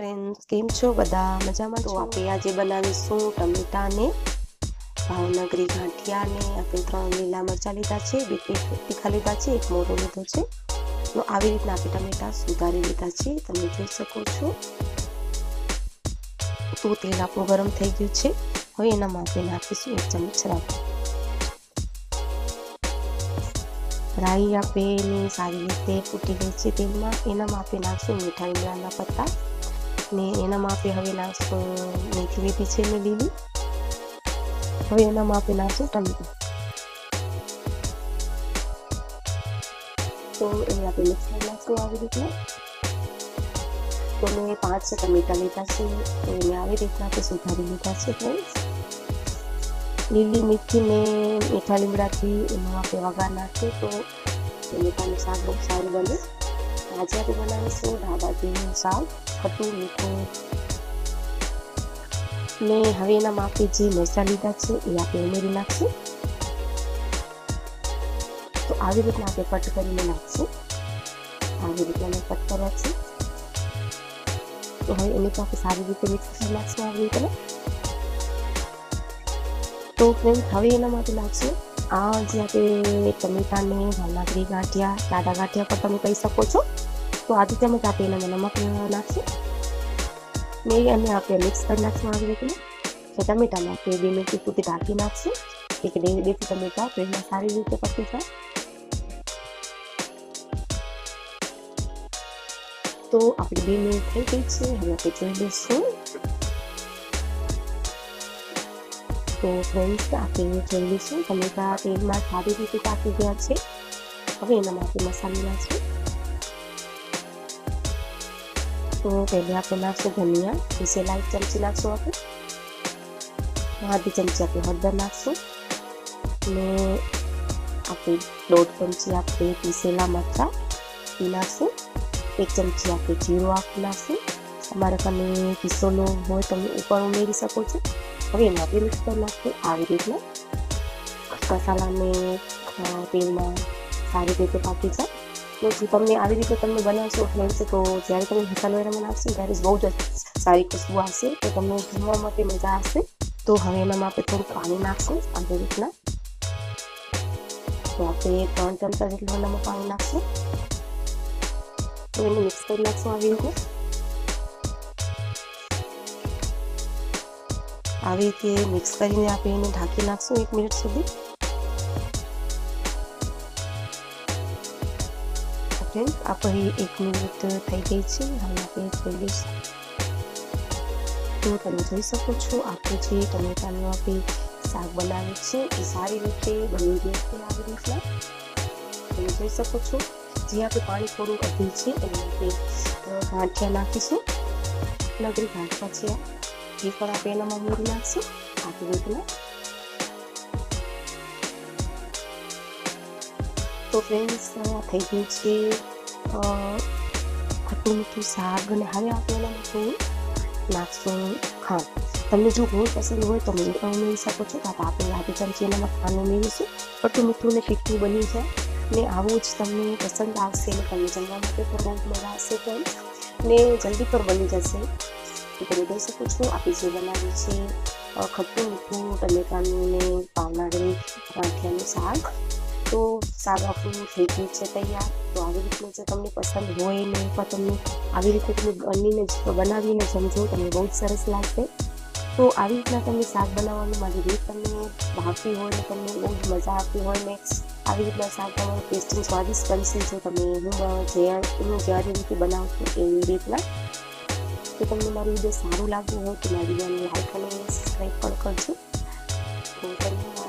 Friends કેમ છો? બધા મજામાં? તો આપણે આજે બનાવીશું ટમેટાને ભાવનગરી ગાંઠિયાને. આપણે ત્રણ લીલા મરચાં લીધા છે, બે તીખા લીધા છે, એક મોરો લીધો છે. તો આવી રીતના આપણે ટમેટા સુધારી લીધા છે. તમે જોઈ શકો છો. તો તેલ આપણું ગરમ થઈ ગયું છે. હવે એનામાં આપણે નાખીશું એક ચમચ રાઈ. રાઈ આપણે સારી રીતે ફૂટી ગઈ છે તેલમાં. એનામાં આપણે નાખશું મીઠા લીમડાના પત્તા. ને એનામાં માપે હવે નાખશું મેથી લીધી છે મેં લીલી હવે એના માપે નાખશું ટમેટું તો એ આપણે મિક્સ કરી નાખશું આવી રીતના. તો મેં પાંચ ટમેટા લીધા છે. તો એને આવી રીતના આપણે સુધારી લીધા છે ફ્રેન્ડ્સ લીલી મીઠી ને મીઠા લીમડાથી એમાં આપણે વઘાર નાખ્યો તો ટમેટાનું શાક બહુ સારું બને. આજે આપણે બનાવીશું દાદાજીનું શાક ખટું મીઠું ને હવે એનામાં આપણે જે મરચાં લીધા છે, એ આપણે ઉમેરી નાખશું. તો આવી રીતના આપણે કટ કરીને નાખશું. આવી રીતના મેં કટ કર્યા છે. તો હવે એને તો આપણે સારી રીતે મિક્સ કરી નાખશું આવી રીતે તો ફ્રેન્ડ હવે એના માટે નાખશું. આ જે આપણે ટમેટાને ભાવનાગરી ગાંઠિયા દાદા ગાંઠિયા પણ તમે કહી શકો છો. તો આથી ચમચ આપણે એનામાં નમક નાખશું ને અને આપણે મિક્સ કરી નાખશું આવી રીતે તો ટમેટામાં આપણે બે મિનિટ સુધી ઢાંકી નાખશું એક દેશી ટમેટા તો સારી રીતે પકી જાય તો આપણે બે મિનિટ થઈ ગઈ છે હવે આપણે જોઈ લઈશું તો ફ્રેન્ડ્સ આપણે જોઈ લઈશું ટમેટા તેલમાં સારી રીતે પાકી ગયા છે હવે એનામાં આપણે મસાલો નાખશું તો પહેલે આપણે નાખશું ધનિયા પીસેલા એક ચમચી નાખશું આપણે અડધી ચમચી આપણે હળદર નાખશું અને આપણે દોઢ ચમચી આપણે પીસેલા મરચાં એ નાખશું એક ચમચી આપણે જીરું આપી નાખશું તમારા તમે પીસોલો હોય તમે ઉપર ઉમેરી શકો છો હવે એમાં આપણે મિક્સ કરી નાખશું આવી રીતના મસાલાને તેલમાં સારી રીતે પાકી જાય જો તમને આવી રીતે તમે બનાવશો ફ્રેન્ડ્સ તો જ્યારે તમે મસાલો એનામાં નાખશો ત્યારે બહુ જ સારી ખુશ્બુ આવશે. તો તમને જમવા માટે મજા આવશે. તો હવે એનામાં આપણે થોડું પાણી નાખશું, આવી રીતના. તો આપણે ત્રણ ચમચા જેટલું એનામાં પાણી નાખશું. તો એને મિક્સ કરી નાખશું આવી રીતે. આવી રીતે મિક્સ કરીને આપણે એને ઢાંકી નાખશું એક મિનિટ સુધી. ફ્રેન્ડ આપણે એક મિનિટ થઈ ગઈ છે, હવે આપણે જોઈ લઈશું તો તમે જોઈ શકો છો, આપણે જે ટમેટાનું આપણે શાક બનાવે છે, એ સારી રીતે બની ગયું છે આવી રીતના તમે જોઈ શકો છો, જે આપણે પાણી થોડું વધ્યું છે એમાં આપણે ગાંઠિયા નાખીશું. નગરી ગાંઠિયા છે એ પણ આપણે એનામાં ઉમેરી નાખશું. આવી રીતના તો ફ્રેન્ડ્સ થઈ ગયું છે ખટ્ટું મીઠું શાક અને હવે આપણે એનામાં થોડું નાખશું ખાંડ તમને જો ગોળ પસંદ હોય તો પણ ઉમેરી શકો છો. તો આપણે લાગે ચમચી એનામાં ખાંડ ઉમેરીશું ખટ્ટું મીઠું ને ફીઠું બની જાય ને આવું જ તમને પસંદ આવશે અને તમને જમવા માટે પણ મજા આવશે ફ્રેન્ડ્સ ને જલ્દી પર બની જશે. તો તમે જોઈ શકો છો, આપણે જે બનાવ્યું છે ખટ્ટું મીઠું ટમેટાનું ને પાવનાગરી ગાંઠિયાનું શાક. તો શાક આપણું થઈ ગયું છે તૈયાર. તો આવી રીતનું જો તમને પસંદ હોય ને પણ તમને આવી રીતે તમે બનીને બનાવીને જમજો તમને બહુ જ સરસ લાગશે. તો આવી રીતના તમને શાક બનાવવાનું મારી રીત તમને ભાવતી હોય ને તમને બહુ જ મજા આવતી હોય ને આવી રીતના શાક તમારું ટેસ્ટિંગ સ્વાદિષ્ટ બનશે જો તમે હું જે હું જ્યારે રીતે બનાવું છું એવી રીતના. તો તમને મારું વીડિયો સારું લાગ્યું હોય તો મારી વિડીયોને લાઈક અને સબસ્ક્રાઈબ પણ કરજો. તો તમને